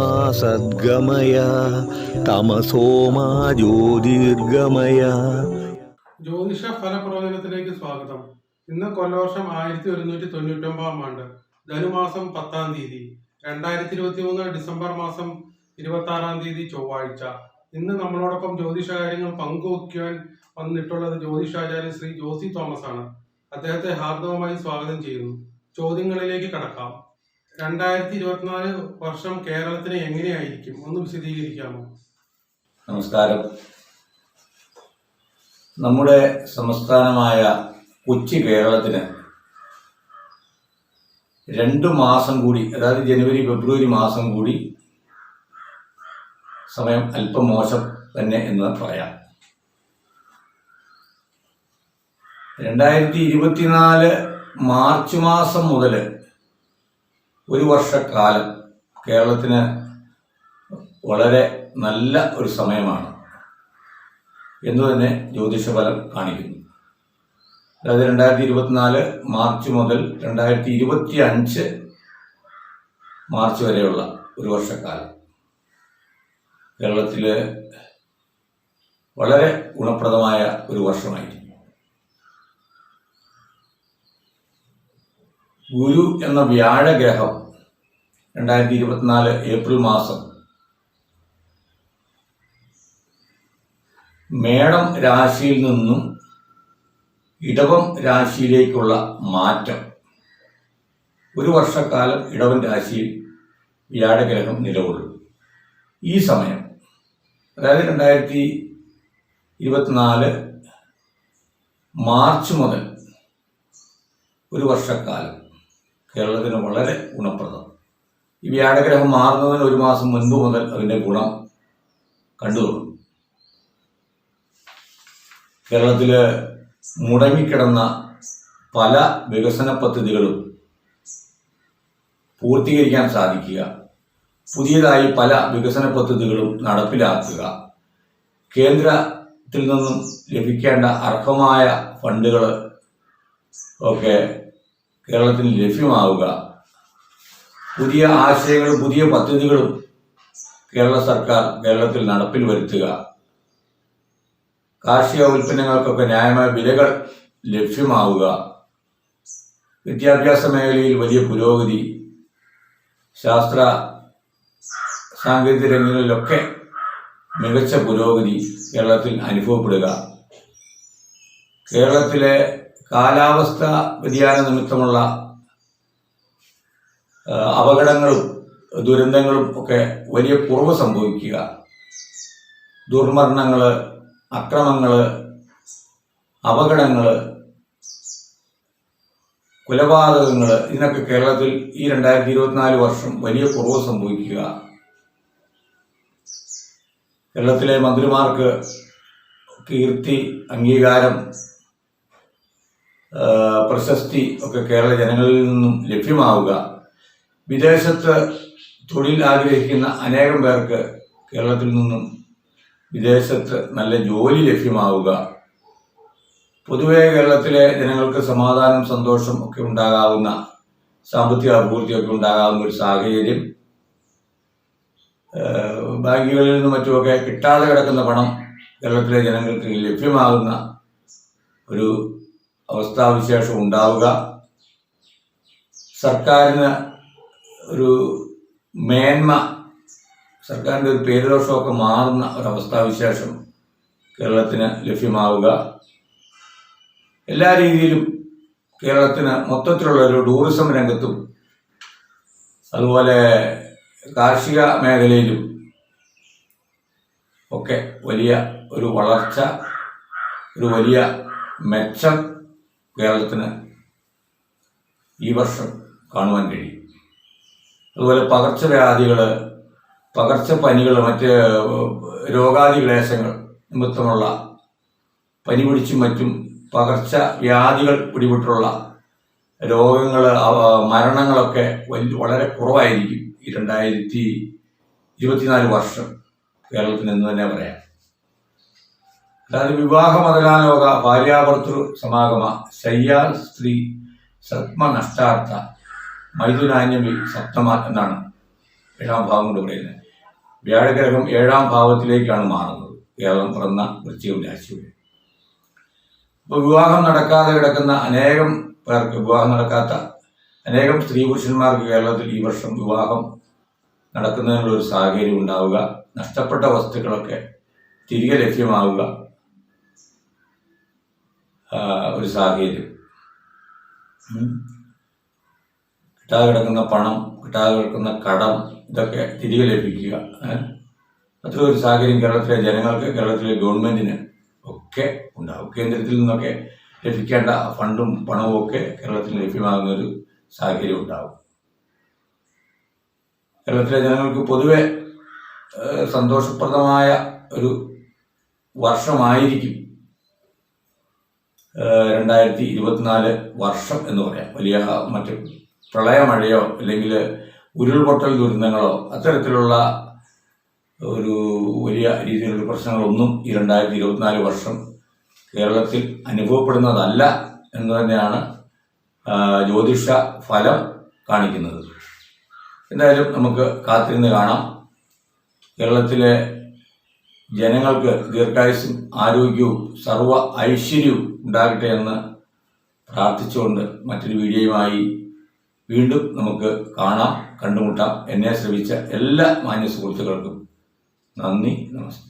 സത്യോമാ സദ്ഗമയ തമസോമാ ജ്യോതിർഗമയ. ജ്യോതിഷ ഫലപ്രവചനത്തിലേക്ക് സ്വാഗതം. ഇന്ന് കൊല്ലവർഷം ആയിരത്തി ഒരുന്നൂറ്റി തൊണ്ണൂറ്റൊമ്പതാം ആണ്ട് ധനുമാസം പത്താം തീയതി രണ്ടായിരത്തി ഇരുപത്തി മൂന്ന് ഡിസംബർ മാസം ഇരുപത്തി ആറാം തീയതി ചൊവ്വാഴ്ച. ഇന്ന് നമ്മളോടൊപ്പം ജ്യോതിഷ കാര്യങ്ങൾ പങ്കുവയ്ക്കുവാൻ വന്നിട്ടുള്ളത് ജ്യോതിഷാചാര്യൻ ശ്രീ ജോസി തോമസ് ആണ് അദ്ദേഹത്തെ ഹാർദവമായി സ്വാഗതം ചെയ്യുന്നു. ചോദ്യങ്ങളിലേക്ക് കടക്കാം. രണ്ടായിരത്തി ഇരുപത്തിനാല് വർഷം കേരളത്തിന് എങ്ങനെയായിരിക്കും? ഒന്ന് വിശദീകരിക്കാമോ? നമസ്കാരം. നമ്മുടെ സംസ്ഥാനമായ കൊച്ചി കേരളത്തിന് രണ്ട് മാസം കൂടി അതായത് ജനുവരി ഫെബ്രുവരി മാസം കൂടി സമയം അല്പം മോശം തന്നെ എന്ന് പറയാം. രണ്ടായിരത്തി ഇരുപത്തിനാല് മാർച്ച് മാസം മുതൽ ഒരു വർഷക്കാലം കേരളത്തിന് വളരെ നല്ല ഒരു സമയമാണ് എന്ന് തന്നെ ജ്യോതിഷഫലം കാണിക്കുന്നു. അതായത് രണ്ടായിരത്തി ഇരുപത്തിനാല് മാർച്ച് മുതൽ രണ്ടായിരത്തി ഇരുപത്തി അഞ്ച് മാർച്ച് വരെയുള്ള ഒരു വർഷക്കാലം. കേരളത്തിൽ വളരെ ഗുണപ്രദമായ ഒരു വർഷമായിരിക്കും. ഗുരു എന്ന വ്യാഴഗ്രഹം രണ്ടായിരത്തി ഇരുപത്തിനാല് ഏപ്രിൽ മാസം. മേടം രാശിയിൽ നിന്നും ഇടവം രാശിയിലേക്കുള്ള മാറ്റം. ഒരു വർഷക്കാലം ഇടവൻ രാശിയിൽ വ്യാഴഗ്രഹം നിലകൊള്ളും. ഈ സമയം അതായത് രണ്ടായിരത്തി ഇരുപത്തിനാല് മാർച്ച് മുതൽ ഒരു വർഷക്കാലം കേരളത്തിന് വളരെ ഗുണപ്രദം. ഈ വ്യാഴഗ്രഹം മാറുന്നതിന് ഒരു മാസം മുൻപ് മുതൽ അതിന്റെ ഗുണം കണ്ടു കേരളത്തിൽ മുടങ്ങിക്കിടന്ന പല വികസന പദ്ധതികളും പൂർത്തീകരിക്കാൻ സാധിക്കുക പുതിയതായി പല വികസന പദ്ധതികളും നടപ്പിലാക്കുക കേന്ദ്രത്തിൽ നിന്നും ലഭിക്കേണ്ട അർഹമായ ഫണ്ടുകൾ ഒക്കെ കേരളത്തിന് ലഭ്യമാവുക. പുതിയ ആശയങ്ങളും പുതിയ പദ്ധതികളും കേരള സർക്കാർ കേരളത്തിൽ നടപ്പിൽ വരുത്തുക. കാർഷിക ഉൽപ്പന്നങ്ങൾക്കൊക്കെ ന്യായമായ വിലകൾ ലഭ്യമാവുക. വിദ്യാഭ്യാസ മേഖലയിൽ വലിയ പുരോഗതി. ശാസ്ത്ര സാങ്കേതിക രംഗങ്ങളിലൊക്കെ മികച്ച പുരോഗതി കേരളത്തിൽ അനുഭവപ്പെടുക. കേരളത്തിലെ കാലാവസ്ഥ വ്യതിയാന നിമിത്തമുള്ള അപകടങ്ങളും ദുരന്തങ്ങളും ഒക്കെ വലിയ കുറവ് സംഭവിക്കുക. ദുർമരണങ്ങൾ അക്രമങ്ങൾ അപകടങ്ങൾ കൊലപാതകങ്ങൾ ഇതിനൊക്കെ കേരളത്തിൽ ഈ രണ്ടായിരത്തി ഇരുപത്തിനാല് വർഷം വലിയ കുറവ് സംഭവിക്കുക. കേരളത്തിലെ മന്ത്രിമാർക്ക് കീർത്തി അംഗീകാരം പ്രശസ്തി ഒക്കെ കേരള ജനങ്ങളിൽ നിന്നും ലഭ്യമാവുക. വിദേശത്ത് തൊഴിൽ ആഗ്രഹിക്കുന്ന അനേകം പേർക്ക് കേരളത്തിൽ നിന്നും വിദേശത്ത് നല്ല ജോലി ലഭ്യമാവുക. പൊതുവെ കേരളത്തിലെ ജനങ്ങൾക്ക് സമാധാനം സന്തോഷം ഒക്കെ ഉണ്ടാകാവുന്ന സാമ്പത്തിക അഭിവൃദ്ധിയൊക്കെ ഉണ്ടാകാവുന്ന ഒരു സാഹചര്യം. ബാങ്കുകളിൽ നിന്നും മറ്റുമൊക്കെ കിട്ടാതെ കിടക്കുന്ന പണം കേരളത്തിലെ ജനങ്ങൾക്ക് ലഭ്യമാകുന്ന ഒരു അവസ്ഥാവിശേഷം ഉണ്ടാവുക. സർക്കാരിന് ഒരു മേന്മ സർക്കാരിന്റെ ഒരു പേരുദോഷമൊക്കെ മാറുന്ന ഒരവസ്ഥാവിശേഷം കേരളത്തിന് ലഭ്യമാവുക. എല്ലാ രീതിയിലും കേരളത്തിന് മൊത്തത്തിലുള്ള ഒരു ടൂറിസം രംഗത്തും അതുപോലെ കാർഷിക മേഖലയിലും ഒക്കെ വലിയ ഒരു വളർച്ച ഒരു വലിയ മെച്ചം കേരളത്തിന് ഈ വർഷം കാണുവാൻ കഴിയും. അതുപോലെ പകർച്ചവ്യാധികൾ പകർച്ചപ്പനികൾ മറ്റ് രോഗാദി ക്ലേശങ്ങൾ നിമിത്തമുള്ള പനി പിടിച്ചും മറ്റും പകർച്ചവ്യാധികൾ പിടിപെട്ടുള്ള രോഗങ്ങൾ മരണങ്ങളൊക്കെ വലിയ വളരെ കുറവായിരിക്കും ഈ രണ്ടായിരത്തി ഇരുപത്തിനാല് വർഷം കേരളത്തിൽ എന്ന് തന്നെ പറയാം. അതായത് വിവാഹ മതലാലോക ഭാര്യാഭർത്തൃ സമാഗമ ശയ്യാ സ്ത്രീ സത്മ നഷ്ടാർത്ഥ മൈഥുനാന്യമി സപ്തമ എന്നാണ് ഏഴാം ഭാവം കൊണ്ട് പറയുന്നത്. വ്യാഴഗ്രഹം ഏഴാം ഭാവത്തിലേക്കാണ് മാറുന്നത്. കേരളം പിറന്ന വൃശ്ചികം രാശിയുടെ അപ്പോൾ വിവാഹം നടക്കാതെ കിടക്കുന്ന അനേകം പേർക്ക് വിവാഹം നടക്കാത്ത അനേകം സ്ത്രീ പുരുഷന്മാർക്ക് കേരളത്തിൽ ഈ വർഷം വിവാഹം നടക്കുന്നതിനുള്ള ഒരു സാഹചര്യം ഉണ്ടാവുക നഷ്ടപ്പെട്ട വസ്തുക്കളൊക്കെ തിരികെ ലഭ്യമാവുക ഒരു സാഹചര്യം. കിട്ടാതെ കിടക്കുന്ന പണം കിട്ടാതെ കിടക്കുന്ന കടം ഇതൊക്കെ തിരികെ ലഭിക്കുക? അത്ര ഒരു സാഹചര്യം കേരളത്തിലെ ജനങ്ങൾക്ക് കേരളത്തിലെ ഗവൺമെന്റിന് ഒക്കെ ഉണ്ടാവും. കേന്ദ്രത്തിൽ നിന്നൊക്കെ ലഭിക്കേണ്ട ഫണ്ടും പണവും ഒക്കെ കേരളത്തിൽ ലഭ്യമാകുന്ന ഒരു സാഹചര്യം ഉണ്ടാവും. കേരളത്തിലെ ജനങ്ങൾക്ക് പൊതുവെ സന്തോഷപ്രദമായ ഒരു വർഷമായിരിക്കും. രണ്ടായിരത്തി ഇരുപത്തിനാല് വർഷം എന്ന് പറയാം. വലിയ മറ്റ് പ്രളയമഴയോ അല്ലെങ്കിൽ ഉരുൾപൊട്ടൽ ദുരന്തങ്ങളോ അത്തരത്തിലുള്ള ഒരു വലിയ രീതിയിലുള്ള പ്രശ്നങ്ങളൊന്നും ഈ രണ്ടായിരത്തി ഇരുപത്തിനാല് വർഷം കേരളത്തിൽ അനുഭവപ്പെടുന്നതല്ല എന്ന് തന്നെയാണ് ജ്യോതിഷ ഫലം കാണിക്കുന്നത്. എന്തായാലും നമുക്ക് കാത്തിരുന്ന് കാണാം. കേരളത്തിലെ ജനങ്ങൾക്ക് ദീർഘായുസും ആരോഗ്യവും സർവ ഐശ്വര്യവും ഉണ്ടാകട്ടെ എന്ന് പ്രാർത്ഥിച്ചുകൊണ്ട് മറ്റൊരു വീഡിയോയുമായി വീണ്ടും നമുക്ക് കാണാം കണ്ടുമുട്ടാം. എന്നെ ശ്രമിച്ച എല്ലാ മാന്യ സുഹൃത്തുക്കൾക്കും നന്ദി നമസ്തേ